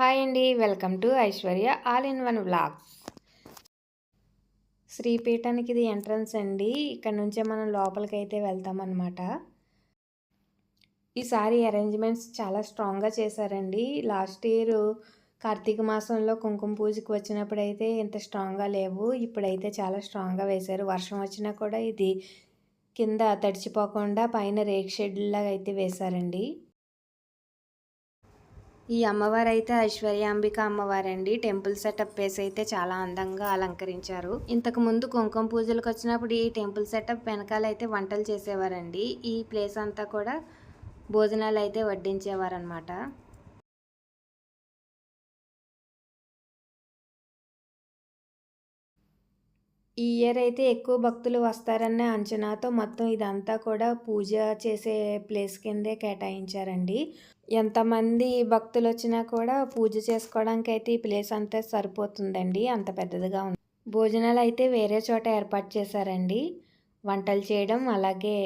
Hi అండి welcome to Aishwarya all in one vlogs. శ్రీపీఠానికి ఇది entrance అండి. ఇక్కడ నుంచే మనం లోపలికి అయితే వెళ్తామన్నమాట. ఈసారి అరేంజ్మెంట్స్ చాలా స్ట్రాంగ్గా చేశారండి. లాస్ట్ ఇయర్ కార్తీక మాసంలో కుంకుమ పూజకి వచ్చినప్పుడు అయితే ఇంత స్ట్రాంగ్గా లేవు. ఇప్పుడైతే చాలా స్ట్రాంగ్గా వేశారు. వర్షం వచ్చినా కూడా ఇది కింద తడిచిపోకుండా పైన రేక్ షెడ్ లాగా అయితే వేశారండి. ఈ అమ్మవారు అయితే ఐశ్వర్యాంబిక అమ్మవారండి. టెంపుల్ సెటప్ వేసి అయితే చాలా అందంగా అలంకరించారు. ఇంతకు ముందు కుంకుమ పూజలకు వచ్చినప్పుడు ఈ టెంపుల్ సెటప్ వెనకాల అయితే వంటలు చేసేవారండి. ఈ ప్లేస్ అంతా కూడా భోజనాలు అయితే వడ్డించేవారనమాట ఈ ఇయర్ అయితే ఎక్కువ భక్తులు వస్తారన్న అంచనాతో మొత్తం ఇదంతా కూడా పూజ చేసే ప్లేస్ కిందే కేటాయించారండి. ఎంతమంది భక్తులు వచ్చినా కూడా పూజ చేసుకోవడానికి అయితే ఈ ప్లేస్ అంతా సరిపోతుందండి. అంత పెద్దదిగా ఉంది. భోజనాలు అయితే వేరే చోట ఏర్పాటు చేశారండి. వంటలు చేయడం అలాగే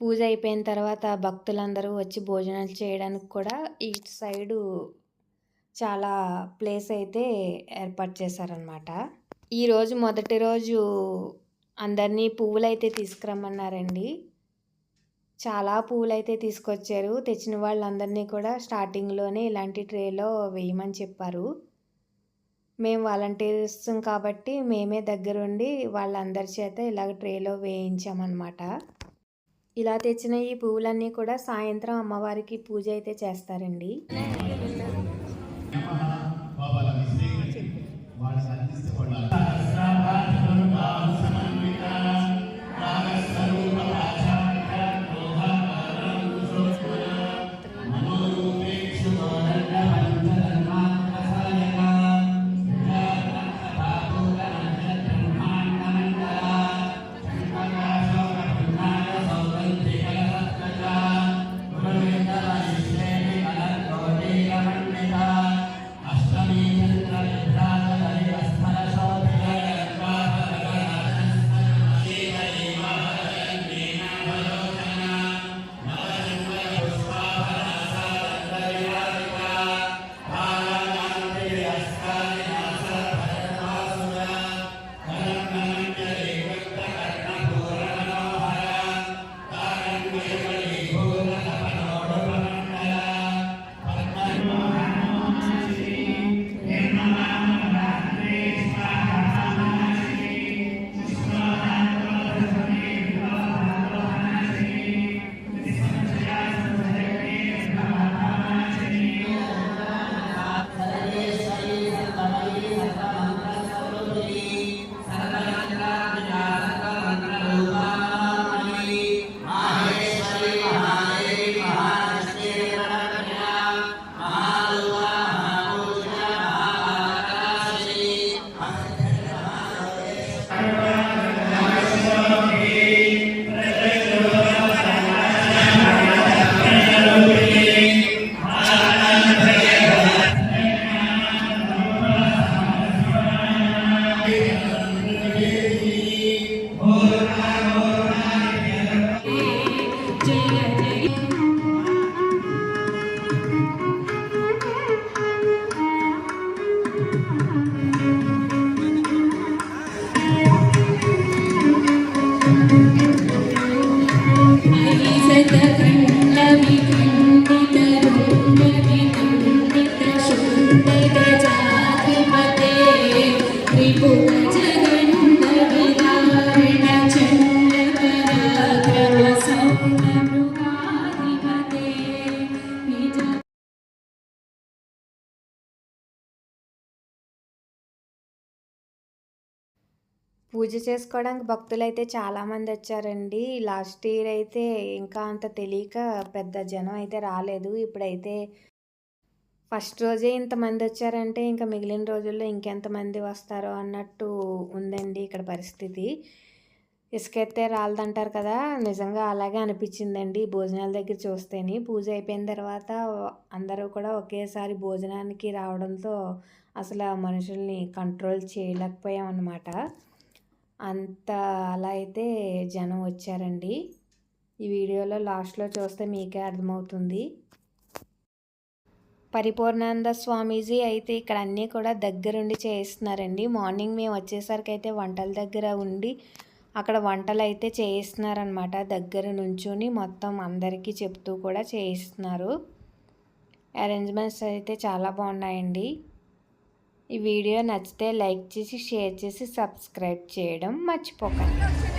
పూజ అయిపోయిన తర్వాత భక్తులందరూ వచ్చి భోజనాలు చేయడానికి కూడా ఈ సైడు చాలా ప్లేస్ అయితే ఏర్పాటు చేశారనమాట ఈరోజు మొదటి రోజు అందరినీ పువ్వులు అయితే తీసుకురమ్మన్నారండి. చాలా పూలైతే తీసుకొచ్చారు. తెచ్చిన వాళ్ళందరినీ కూడా స్టార్టింగ్లోనే ఇలాంటి ట్రేలో వేయమని చెప్పారు. మేము వాలంటీర్స్ కాబట్టి మేమే దగ్గరుండి వాళ్ళందరి చేత ఇలాగ ట్రేలో వేయించామన్నమాట. ఇలా తెచ్చిన ఈ పువ్వులన్నీ కూడా సాయంత్రం అమ్మవారికి పూజ అయితే చేస్తారండి. పూజ చేసుకోవడానికి భక్తులు అయితే చాలామంది వచ్చారండి. లాస్ట్ ఇయర్ అయితే ఇంకా అంత తెలియక పెద్ద జనం అయితే రాలేదు. ఇప్పుడైతే ఫస్ట్ రోజే ఇంతమంది వచ్చారంటే ఇంకా మిగిలిన రోజుల్లో ఇంకెంతమంది వస్తారో అన్నట్టు ఉందండి ఇక్కడ పరిస్థితి. ఇసుకెత్తే రాలదంటారు కదా నిజంగా అలాగే అనిపించిందండి భోజనాల దగ్గర చూస్తేనే. పూజ అయిపోయిన తర్వాత అందరూ కూడా ఒకేసారి భోజనానికి రావడంతో అసలు మనుషుల్ని కంట్రోల్ చేయలేకపోయాం అన్నమాట అంత అలా అయితే జనం వచ్చారండి. ఈ వీడియోలో లాస్ట్లో చూస్తే మీకే అర్థమవుతుంది. పరిపూర్ణానంద స్వామీజీ అయితే ఇక్కడ అన్నీ కూడా దగ్గరుండి చేయిస్తున్నారండి. మార్నింగ్ మేము వచ్చేసరికి అయితే వంటల దగ్గర ఉండి అక్కడ వంటలు అయితే చేయిస్తున్నారనమాట దగ్గర నుంచుని మొత్తం అందరికీ చెప్తూ కూడా చేయిస్తున్నారు. అరేంజ్మెంట్స్ అయితే చాలా బాగున్నాయండి. ఈ వీడియో నచ్చితే లైక్ చేసి షేర్ చేసి సబ్స్క్రైబ్ చేయడం మర్చిపోకండి.